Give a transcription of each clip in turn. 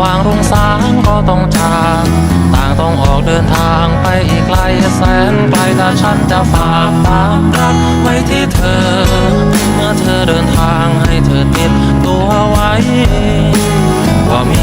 ว่างรุ่งสางก็ต้องจากต่างต้องออกเดินทางไปอีกไกลแสนไกลถ้าฉันจะฝากความรักไว้ที่เธอ เมื่อเธอเดินทางให้เธอติดตัวไว้ว่ามี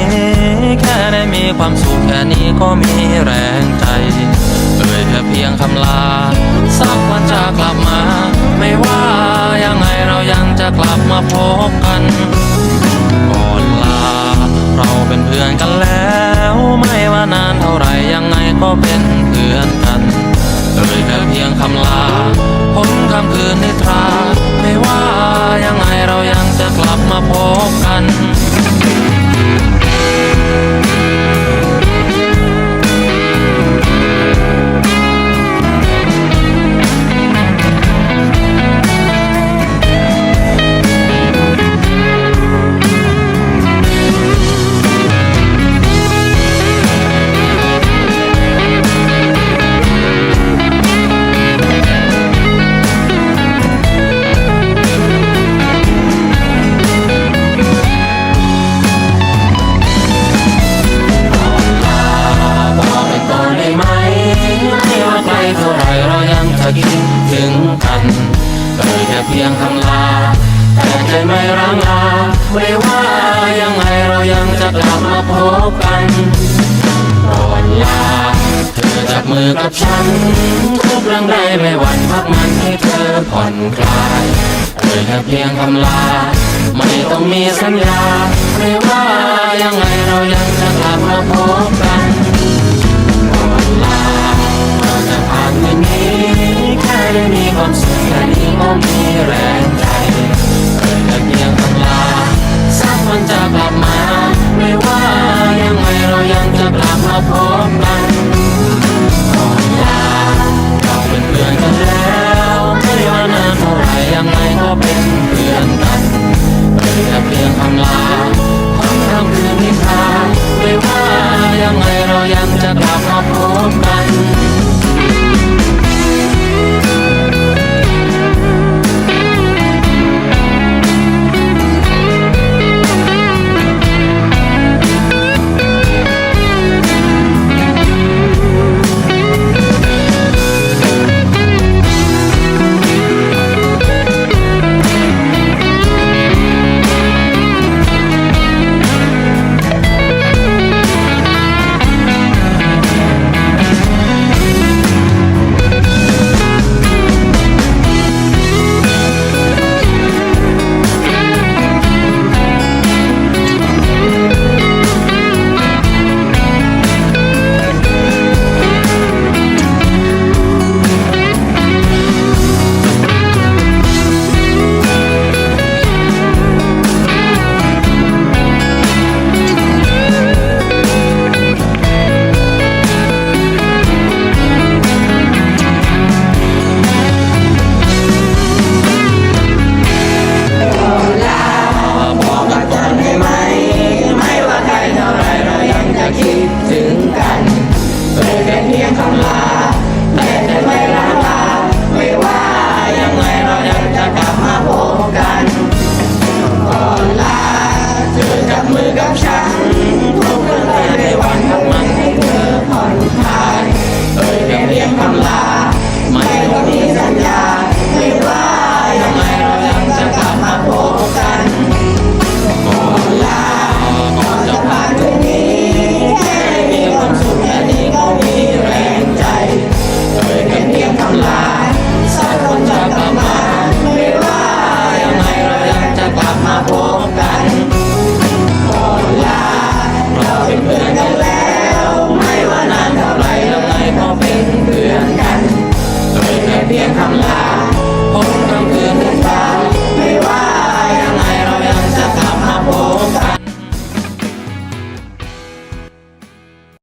้ แค่ได้มีความสุขแค่นี้ก็มีแรงใจ เอ่ยแค่เพียงคำลา สักวันจะกลับมา ไม่ว่ายังไงเรายังจะกลับมาพบกันก่อนลา เราเป็นเพื่อนกันแล้ว ไม่ว่านานเท่าไหรยังไงก็เป็นเพื่อนกันเอ่ยแค่เพียงคำลาพ้นคำคืนนิทรา ไม่ว่ายังไงเรายังจะกลับมาพบกัน มือกับฉัน ทุกเรื่องใดไม่หวั่นพักมันให้เธอผ่อนคลายเธอแค่เพียงคำลา ไม่ต้องมีสัญญา ไม่ว่ายังไงเรายังจะกลับมาพบกัน พร้อม don't lie.